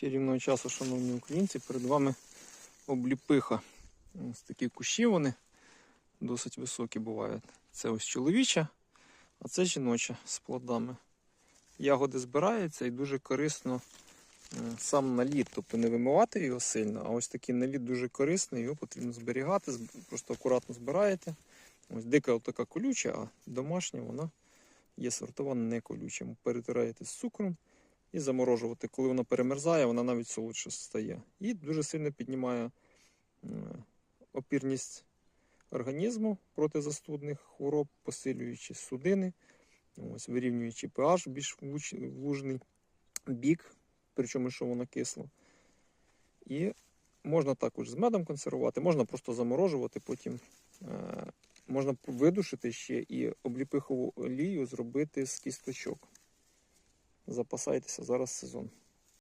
Чарівного часу, шановні українці, перед вами обліпиха. Ось такі кущі вони досить високі бувають. Це ось чоловіча, а це жіноча з плодами. Ягоди збираються і дуже корисно е, сам наліт, тобто не вимивати його сильно, а ось такий наліт дуже корисний, його потрібно зберігати, просто акуратно збираєте. Ось дика така колюча, а домашня вона є сортована не колючим. Перетираєте з цукром і заморожувати. Коли вона перемерзає, вона навіть солодше стає. І дуже сильно піднімає е, опірність організму проти застудних хвороб, посилюючи судини, ось, вирівнюючи pH більш влужний бік, причому що воно кисло. І можна також з медом консервувати, можна просто заморожувати, потім е, можна видушити ще і обліпихову олію зробити з кісточок. Запасайтеся зараз сезон.